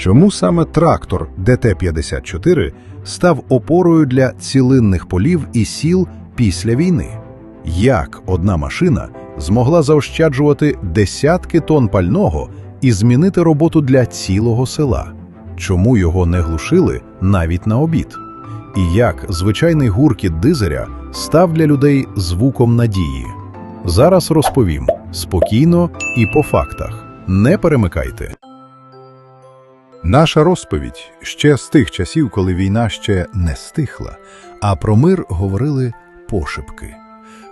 Чому саме трактор ДТ-54 став опорою для цілинних полів і сіл після війни? Як одна машина змогла заощаджувати десятки тонн пального і змінити роботу для цілого села? Чому його не глушили навіть на обід? І як звичайний гуркіт дизеля став для людей звуком надії? Зараз розповім спокійно і по фактах. Не перемикайте. Наша розповідь ще з тих часів, коли війна ще не стихла, а про мир говорили пошепки.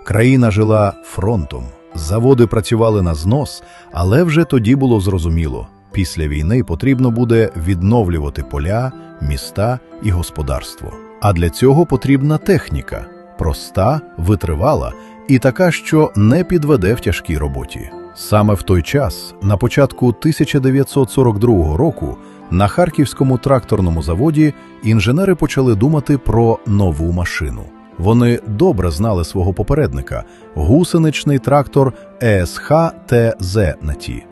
Країна жила фронтом, заводи працювали на знос, але вже тоді було зрозуміло, після війни потрібно буде відновлювати поля, міста і господарство. А для цього потрібна техніка проста, витривала і така, що не підведе в тяжкій роботі. Саме в той час, на початку 1942 року, на Харківському тракторному заводі інженери почали думати про нову машину. Вони добре знали свого попередника гусеничний трактор ЕСХ ТЗ на ті.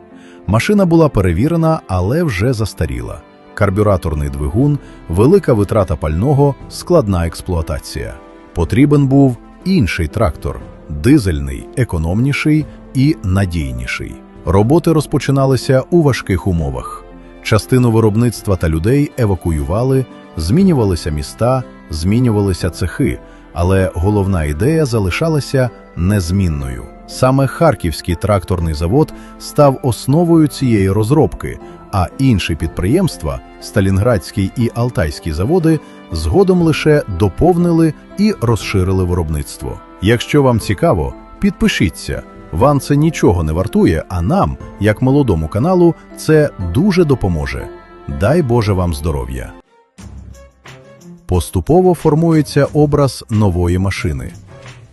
Машина була перевірена, але вже застаріла. Карбюраторний двигун, велика витрата пального, складна експлуатація. Потрібен був інший трактор дизельний, економніший і надійніший. Роботи розпочиналися у важких умовах. Частину виробництва та людей евакуювали, змінювалися міста, змінювалися цехи, але головна ідея залишалася незмінною. Саме Харківський тракторний завод став основою цієї розробки, а інші підприємства Сталінградський і Алтайський заводи згодом лише доповнили і розширили виробництво. Якщо вам цікаво, підпишіться. Вам це нічого не вартує, а нам, як молодому каналу, це дуже допоможе. Дай Боже вам здоров'я. Поступово формується образ нової машини.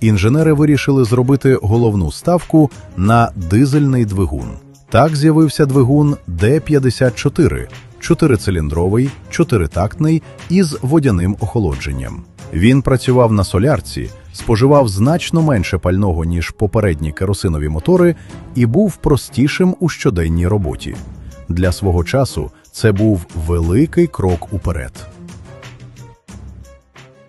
Інженери вирішили зробити головну ставку на дизельний двигун. Так з'явився двигун Д-54, чотирициліндровий, чотиритактний із водяним охолодженням. Він працював на солярці, споживав значно менше пального, ніж попередні керосинові мотори, і був простішим у щоденній роботі. Для свого часу це був великий крок уперед.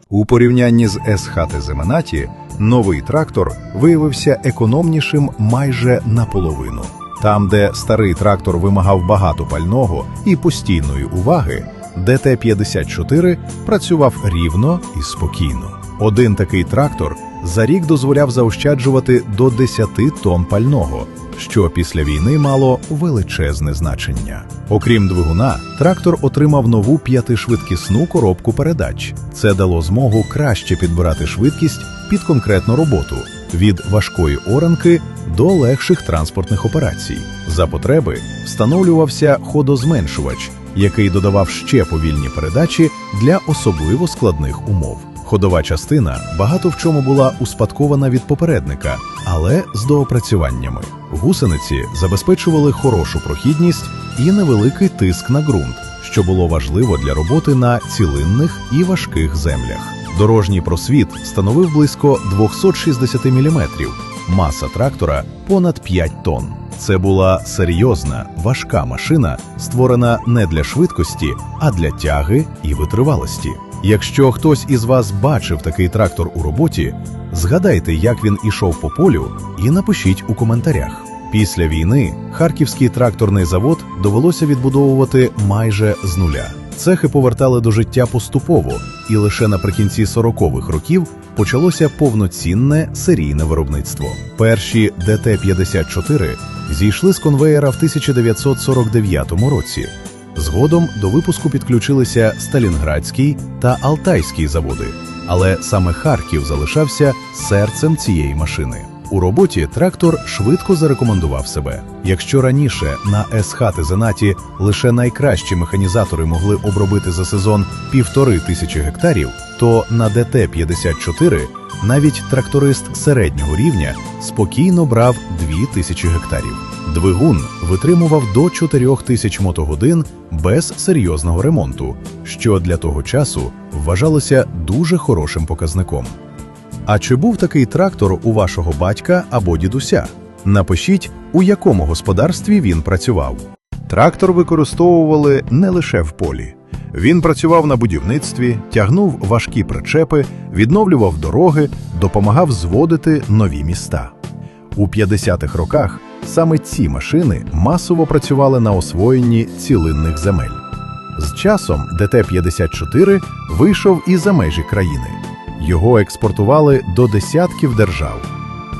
У порівнянні з СХТ Земенаті новий трактор виявився економнішим майже наполовину. Там, де старий трактор вимагав багато пального і постійної уваги, ДТ-54 працював рівно і спокійно. Один такий трактор за рік дозволяв заощаджувати до 10 тонн пального, що після війни мало величезне значення. Окрім двигуна, трактор отримав нову п'ятишвидкісну коробку передач. Це дало змогу краще підбирати швидкість під конкретну роботу від важкої оранки до легших транспортних операцій. За потреби встановлювався ходозменшувач, який додавав ще повільні передачі для особливо складних умов. Ходова частина багато в чому була успадкована від попередника, але з доопрацюваннями. Гусениці забезпечували хорошу прохідність і невеликий тиск на ґрунт, що було важливо для роботи на цілинних і важких землях. Дорожній просвіт становив близько 260 мм, маса трактора понад 5 тонн. Це була серйозна, важка машина, створена не для швидкості, а для тяги і витривалості. Якщо хтось із вас бачив такий трактор у роботі, згадайте, як він ішов по полю, і напишіть у коментарях. Після війни Харківський тракторний завод довелося відбудовувати майже з нуля. Цехи повертали до життя поступово, і лише наприкінці 40-х років почалося повноцінне серійне виробництво. Перші ДТ-54 зійшли з конвеєра в 1949 році. Згодом до випуску підключилися Сталінградський та Алтайський заводи, але саме Харків залишався серцем цієї машини. У роботі трактор швидко зарекомендував себе. Якщо раніше на СХ Тезенаті лише найкращі механізатори могли обробити за сезон півтори тисячі гектарів, то на ДТ-54 навіть тракторист середнього рівня спокійно брав дві тисячі гектарів. Двигун витримував до 4 тисяч мотогодин без серйозного ремонту, що для того часу вважалося дуже хорошим показником. А чи був такий трактор у вашого батька або дідуся? Напишіть, у якому господарстві він працював. Трактор використовували не лише в полі. Він працював на будівництві, тягнув важкі причепи, відновлював дороги, допомагав зводити нові міста. У 50-х роках саме ці машини масово працювали на освоєнні цілинних земель. З часом ДТ-54 вийшов і за межі країни. Його експортували до десятків держав.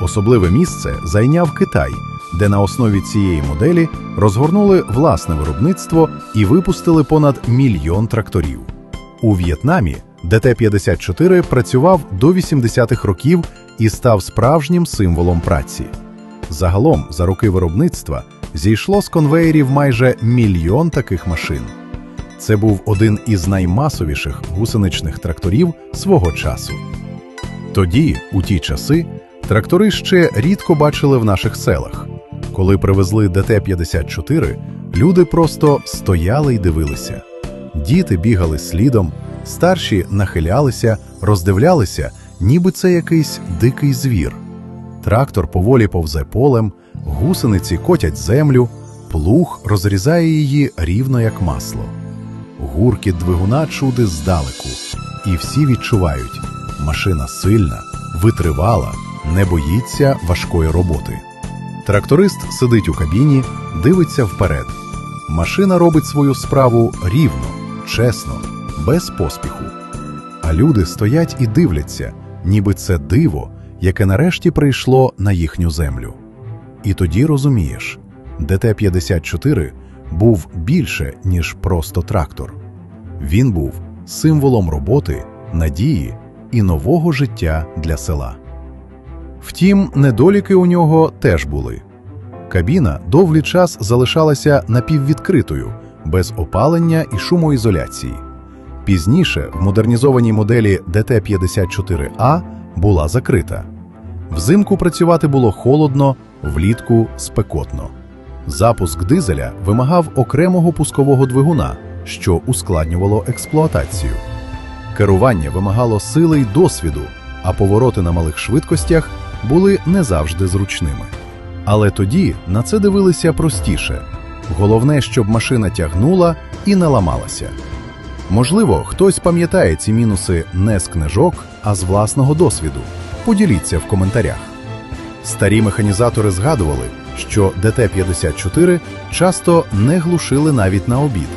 Особливе місце зайняв Китай, де на основі цієї моделі розгорнули власне виробництво і випустили понад мільйон тракторів. У В'єтнамі ДТ-54 працював до 80-х років і став справжнім символом праці. Загалом, за роки виробництва, зійшло з конвеєрів майже мільйон таких машин. Це був один із наймасовіших гусеничних тракторів свого часу. Тоді, у ті часи, трактори ще рідко бачили в наших селах. Коли привезли ДТ-54, люди просто стояли й дивилися. Діти бігали слідом, старші нахилялися, роздивлялися, ніби це якийсь дикий звір. Трактор поволі повзе полем, гусениці котять землю, плуг розрізає її рівно як масло. Гуркіт двигуна чуди здалеку, і всі відчувають машина сильна, витривала, не боїться важкої роботи. Тракторист сидить у кабіні, дивиться вперед. Машина робить свою справу рівно, чесно, без поспіху. А люди стоять і дивляться, ніби це диво, яке нарешті прийшло на їхню землю. І тоді розумієш, ДТ-54 був більше, ніж просто трактор. Він був символом роботи, надії і нового життя для села. Втім, недоліки у нього теж були. Кабіна довгий час залишалася напіввідкритою, без опалення і шумоізоляції. Пізніше в модернізованій моделі ДТ-54А була закрита. Взимку працювати було холодно, влітку спекотно. Запуск дизеля вимагав окремого пускового двигуна, що ускладнювало експлуатацію. Керування вимагало сили й досвіду, а повороти на малих швидкостях були не завжди зручними. Але тоді на це дивилися простіше головне, щоб машина тягнула і не ламалася. Можливо, хтось пам'ятає ці мінуси не з книжок, а з власного досвіду. Поділіться в коментарях. Старі механізатори згадували, що ДТ-54 часто не глушили навіть на обід,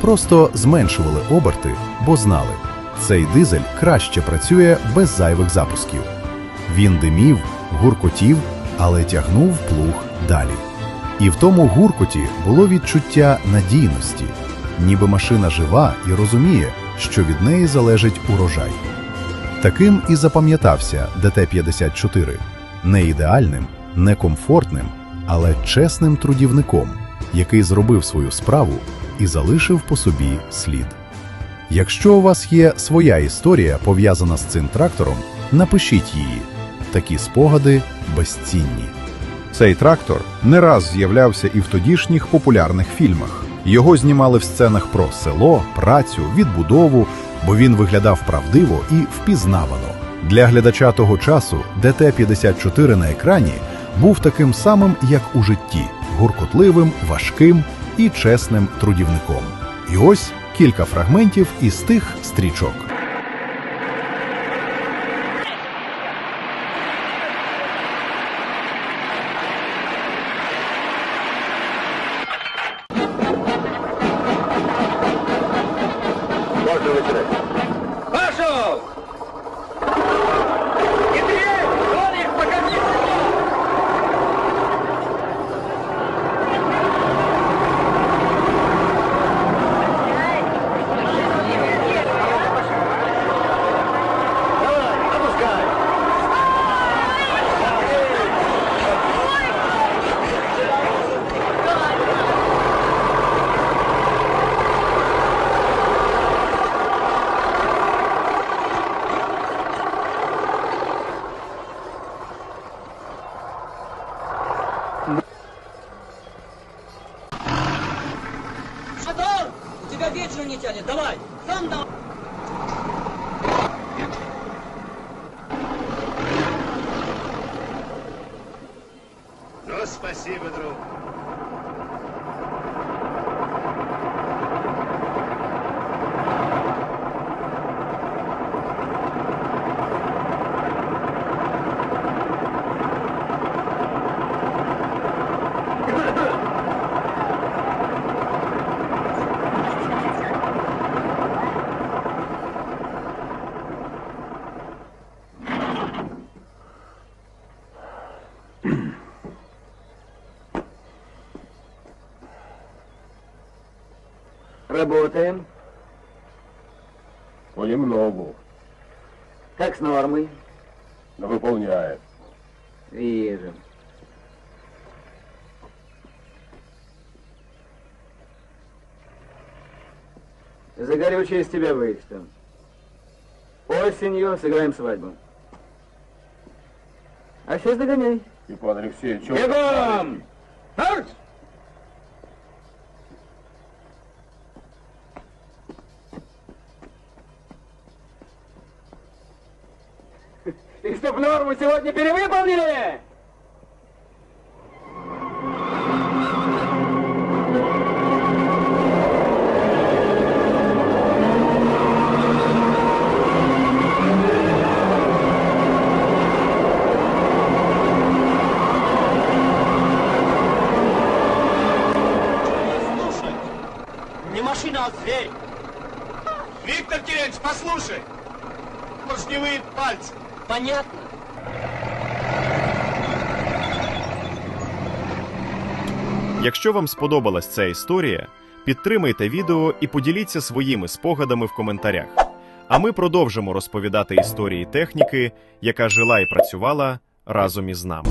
просто зменшували оберти, бо знали, цей дизель краще працює без зайвих запусків. Він димів, гуркотів, але тягнув плуг далі. І в тому гуркоті було відчуття надійності, ніби машина жива і розуміє, що від неї залежить урожай. Таким і запам'ятався ДТ-54 не ідеальним, не комфортним, але чесним трудівником, який зробив свою справу і залишив по собі слід. Якщо у вас є своя історія пов'язана з цим трактором, напишіть її. Такі спогади безцінні. Цей трактор не раз з'являвся і в тодішніх популярних фільмах. Його знімали в сценах про село, працю, відбудову, бо він виглядав правдиво і впізнавано. Для глядача того часу ДТ-54 на екрані був таким самим, як у житті, гуркотливим, важким і чесним трудівником. І ось кілька фрагментів із тих стрічок. Спасибо, друг. Работаем? Понемногу, Как с нормой? но выполняет. Вижу. Загорючий из тебя вышел. Осенью сыграем свадьбу. А сейчас догоняй. Степан Алексеевич, Бегом! Марш! И чтоб норму сегодня перевыполнили! Не машина, а зверь. Виктор Кириллович, послушай! Поршневые пальцы. Понятно? Якщо вам сподобалась ця історія, підтримайте відео і поділіться своїми спогадами в коментарях. А ми продовжимо розповідати історії техніки, яка жила і працювала разом із нами.